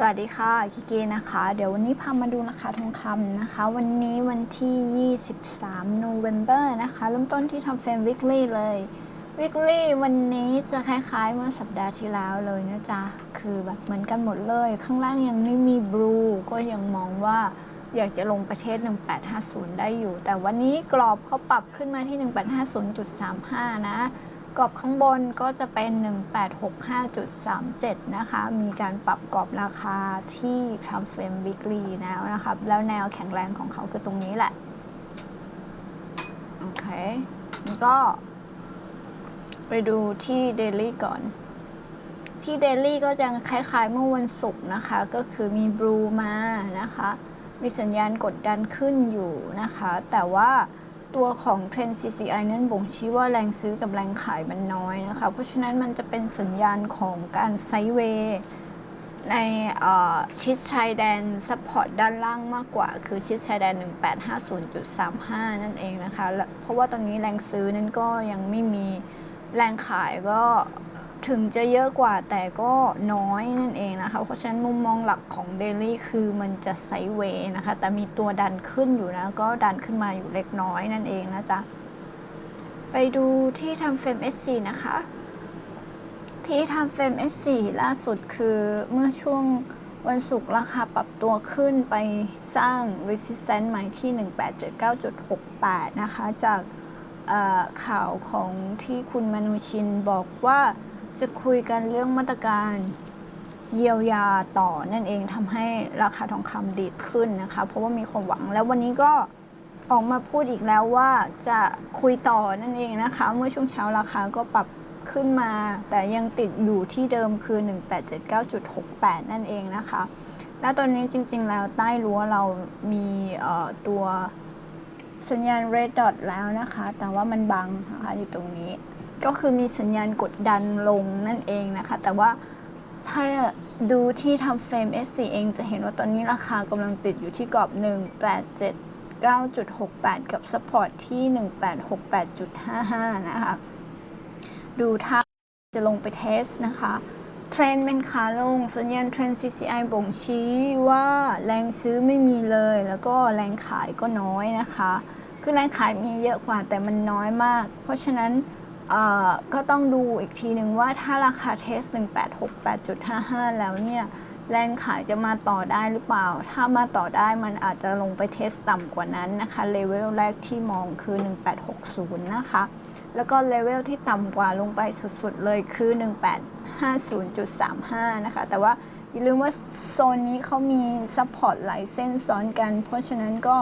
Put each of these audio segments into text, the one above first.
สวัสดีค่ะกิเกนะคะ เดี๋ยววันนี้พามาดูราคาทองคำนะคะ วันนี้วันที่ 23 November นะคะ เริ่มต้นที่ทำเฟรม weekly เลย weekly วันนี้จะคล้ายๆเมื่อสัปดาห์ที่แล้วเลยนะจ๊ะ คือแบบเหมือนกันหมดเลย ข้างล่างยังไม่มี blue ก็ยังมองว่าอยากจะลงประเทศ 1850 ได้อยู่ แต่วันนี้กรอบเขาปรับขึ้นมาที่ 1850.35 นะ กรอบข้างบนก็จะเป็น 1865.37 นะคะ มีการปรับกรอบราคาที่ทำเฟรมวิกฤตแล้วนะครับแล้วแนวแข็งแรงของเขาคือตรงนี้แหละ โอเคแล้วก็ ไปดูที่เดลี่ก่อน ที่เดลี่ก็จะคล้ายๆเมื่อวันศุกร์นะคะ ก็คือมีบลูมานะคะ มีสัญญาณกดดันขึ้นอยู่นะคะ แต่ว่า ตัวของเทรน CCI นั้นบ่งชี้ว่าแรงซื้อกับแรงขายมันน้อยนะคะ เพราะฉะนั้นมันจะเป็นสัญญาณของการไซเวย์ในชิดชายแดนซัพพอร์ตด้านล่างมากกว่า คือชิดชายแดน 1850.35 นั่นเองนะคะ เพราะว่าตอนนี้แรงซื้อนั้นก็ยังไม่มีแรงขายก็ ถึงจะเยอะกว่าแต่ก็น้อยนั่นเองนะคะ เพราะฉะนั้นมุมมองหลักของเดลี่คือมันจะไซเวย์นะคะ แต่มีตัวดันขึ้นอยู่นะ ก็ดันขึ้นมาอยู่เล็กน้อยนั่นเองนะจ๊ะ ไปดูที่ทำเฟรม S4 นะคะ ที่ทำเฟรม S4 ล่าสุดคือเมื่อช่วงวันศุกร์ราคาปรับตัวขึ้นไปสร้าง resistance ใหม่ที่ 1879.68 นะคะ จากข่าวของที่คุณมนุชินบอกว่า จะคุยกันเรื่องมาตรการเยียวยาต่อนั่นเองทำให้ราคาทองคำดีดขึ้นนะคะ เพราะว่ามีความหวังแล้ววันนี้ก็ออกมาพูดอีกแล้วว่าจะคุยต่อนั่นเองนะคะ เมื่อช่วงเช้าราคาก็ปรับขึ้นมา แต่ยังติดอยู่ที่เดิมคือ 1879.68 นั่นเองนะคะ และตอนนี้จริงๆแล้วใต้รั้วเรามีตัวสัญญาณ red dot แล้วนะคะ แต่ว่ามันบังนะคะอยู่ตรงนี้ ก็คือมีสัญญาณกดดันลงนั่นเองนะคะ แต่ว่าถ้าดูที่ทำเฟรม S4 เองจะเห็นว่าตอนนี้ราคากำลังติดอยู่ที่กรอบ 187.9.68 กับ support ที่ 1868.55 นะคะ ดูถ้าจะลงไปเทสนะคะ เทรนเป็นขาลง สัญญาณเทรน CCI บ่งชี้ว่าแรงซื้อไม่มีเลย แล้วก็แรงขายก็น้อยนะคะ คือแรงขายมีเยอะกว่าแต่มันน้อยมาก เพราะฉะนั้น ก็ต้องดูอีกทีหนึ่งว่าถ้าราคาเทส 1868.55 แล้วเนี่ย แรงขายจะมาต่อได้หรือเปล่า ถ้ามาต่อได้มันอาจจะลงไปเทสต่ำกว่านั้นนะคะ เลเวลแรกที่มองคือ 1860 นะคะ แล้วก็เลเวลที่ต่ำกว่าลงไปสุดๆเลยคือ 1850.35 นะคะ แต่ว่าอย่าลืมว่าโซนนี้เขามีซัพพอร์ตหลายเส้นซ้อนกัน เพราะฉะนั้นก็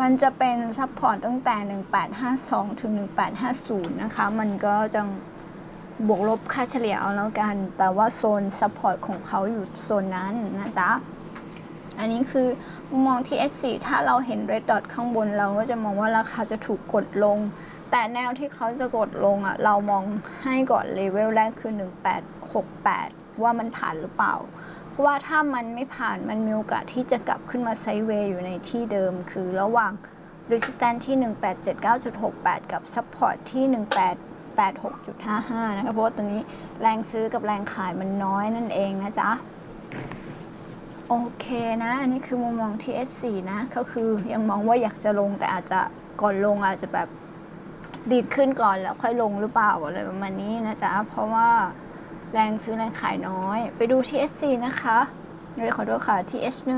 มันจะเป็นซัพพอร์ตตั้งแต่ 1852 ถึง 1850 นะคะ มันก็จะบวกลบค่าเฉลี่ยเอาแล้วกัน แต่ว่าโซนซัพพอร์ตของเขาอยู่โซนนั้นนะจ๊ะ อันนี้คือมองที่ S4 ถ้าเราเห็น red dot ข้างบนเราก็จะมองว่าราคาจะถูกกดลง แต่แนวที่เขาจะกดลงอะ เรามองให้ก่อนเลเวลแรกคือ 1868 ว่ามันผ่านหรือเปล่า เพราะว่าถ้ามันไม่ผ่านมันมีโอกาสที่จะกลับขึ้นมาไซเวย์อยู่ในที่เดิม คือระหว่าง resistance ที่ 1879.68 กับ support ที่ 1886.55 นะคะเพราะว่าตรงนี้แรงซื้อกับแรงขายมันน้อยนั่นเองนะจ๊ะ โอเคนะ อันนี้คือมุมมองที่ S4 นะ ก็คือยังมองว่าอยากจะลงแต่อาจจะก่อนลงอาจจะแบบดีดขึ้นก่อนแล้วค่อยลงหรือเปล่าอะไรประมาณนี้นะจ๊ะ เพราะว่า แรงซื้อแรงขายน้อย ไปดูที่ S4 นะคะเรยขอโทษค่ะที่ H1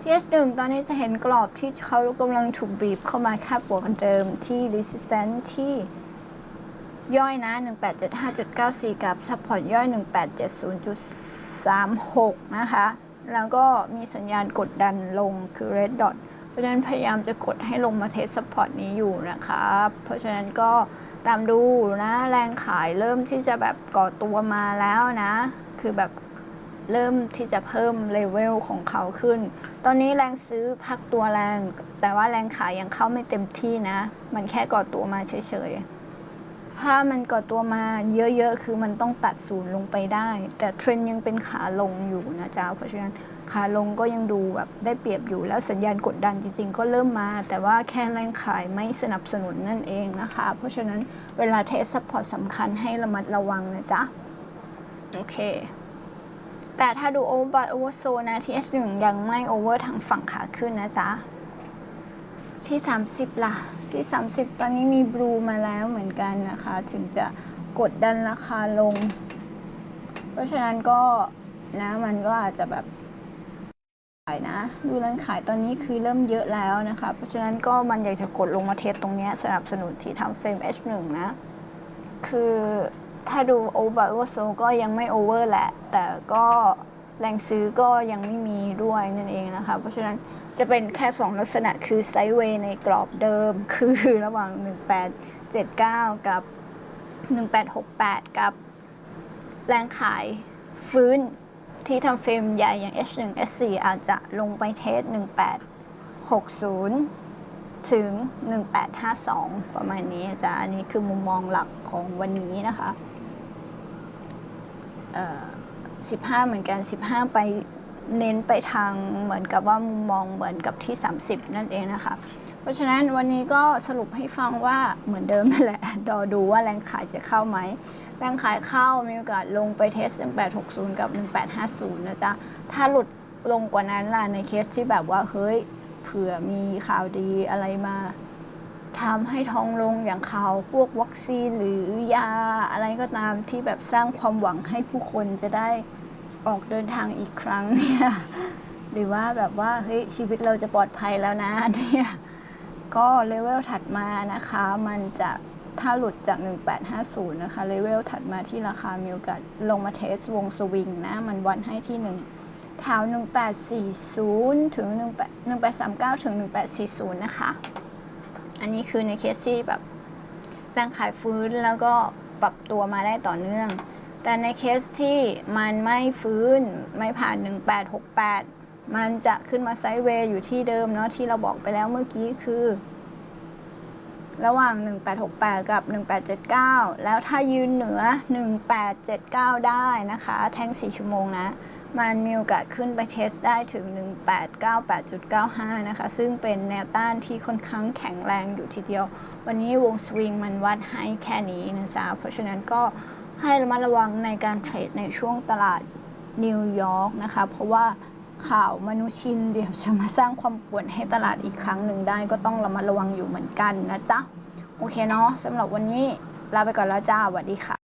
ที่ H1 ตอนนี้จะเห็นกรอบที่เขากำลังถูกบีบเข้ามาแคบบวกกันเดิมที่ resistance ที่ย่อยนะ 1875.94 กับ support ย่อย 1870.36 นะคะ แล้วก็มีสัญญาณกดดันลงคือ red dot เพราะฉะนั้นพยายามจะกดให้ลงมาเทส support นี้อยู่นะคะ เพราะฉะนั้นก็ ตามดูนะ แรงขายเริ่มที่จะแบบก่อตัวมาแล้วนะ คือแบบเริ่มที่จะเพิ่มเลเวลของเขาขึ้น ตอนนี้แรงซื้อพักตัวแรง แต่ว่าแรงขายยังเข้าไม่เต็มที่นะ มันแค่ก่อตัวมาเฉยๆ ถ้ามันก่อตัวมาเยอะๆ คือมันต้องตัดศูนย์ลงไปได้ แต่เทรนยังเป็นขาลงอยู่นะจ๊ะ เพราะฉะนั้น ขาลงก็ยังดูแบบได้เปรียบอยู่แล้วสัญญาณกดดันจริง ๆ ก็เริ่มมา แต่ว่าแค่แรงขายไม่สนับสนุนนั่นเองนะคะ เพราะฉะนั้นเวลาเทสซัพพอร์ตสำคัญให้ระมัดระวังนะจ๊ะ โอเค แต่ถ้าดู overbought oversold นะ TH1 ยังไม่ over ทางฝั่งขาขึ้นนะจ๊ะ ที่ 30 ล่ะ ที่ 30 ตอนนี้มีบลูมาแล้วเหมือนกันนะคะ ถึงจะกดดันราคาลง เพราะฉะนั้นก็นะมันก็อาจจะแบบ ขายนะดูแรงขายตอนนี้คือเริ่มเยอะแล้วนะคะ เพราะฉะนั้นก็มันอยากจะกดลงมาเทสตรงนี้สนับสนุนที่ทำเฟรม H1 นะ คือถ้าดู over oversold ก็ยังไม่ over แหละ แต่ก็แรงซื้อก็ยังไม่มีด้วยนั่นเองนะคะ เพราะฉะนั้นจะเป็นแค่ 2 ลักษณะคือไซด์เวย์ในกรอบเดิม คือระหว่าง 1879 กับ 1868 กับแรงขายฟื้น ที่ทำเฟรมใหญ่อย่าง H1 S4 อาจจะลงไปเทส 1860 ถึง 1852 ประมาณนี้จ้ะอันนี้คือมุมมองหลักของวันนี้นะคะเออ15 เหมือนกัน 15 ไปเน้นไปทางเหมือนกับว่ามุมมองเหมือนกับที่ 30 นั่นเองนะคะ เพราะฉะนั้นวันนี้ก็สรุปให้ฟังว่าเหมือนเดิมนั่นแหละรอดูว่าแรงขายจะเข้าไหม แรงขายเข้ามีโอกาสลงไปเทส 1860 กับ 1850 นะจ๊ะ ถ้าหลุดลงกว่านั้นล่ะในเคสที่แบบว่า เฮ้ย เผื่อมีข่าวดีอะไรมาทำให้ทองลงอย่างข่าวพวกวัคซีนหรือยาอะไรก็ตามที่แบบสร้างความหวังให้ผู้คนจะได้ออกเดินทางอีกครั้งเนี่ยหรือว่าแบบว่าเฮ้ยชีวิตเราจะปลอดภัยแล้วนะเนี่ยก็เลเวลถัดมานะคะ มันจะ ถ้าหลุดจาก 1850 นะคะ เลเวลถัดมาที่ราคามีโอกาสลงมาเทสวงสวิงนะ มันวันให้ที่1แถว 1840 ถึง18 1839 ถึง 1840 นะคะ อันนี้คือในเคสที่แบบแรงขายฟื้นแล้วก็ปรับตัวมาได้ต่อเนื่อง แต่ในเคสที่มันไม่ฟื้นไม่ผ่าน 1868 มันจะขึ้นมาไซด์เวย์อยู่ที่เดิมเนาะที่เราบอกไปแล้วเมื่อกี้คือ ระหว่าง 1868 กับ 1879 แล้วถ้ายืนเหนือ 1879 ได้นะคะ แท่ง 4 ชั่วโมงนะ มันมีโอกาสขึ้นไปเทสได้ถึง 1898.95 นะคะ ซึ่งเป็นแนวต้านที่ค่อนข้างแข็งแรงอยู่ทีเดียว วันนี้วงสวิงมันวัดให้แค่นี้นะจ๊ะ เพราะฉะนั้นก็ให้ระมัดระวังในการเทรดในช่วงตลาดนิวยอร์กนะคะ เพราะว่า ข่าวมนุชินเดี๋ยวจะมาสร้างความปวดให้ตลาดอีกครั้งหนึ่งได้ก็ต้องระมัดระวังอยู่เหมือนกันนะจ๊ะ โอเคเนาะสำหรับวันนี้ลาไปก่อนแล้วจ้าสวัสดีค่ะ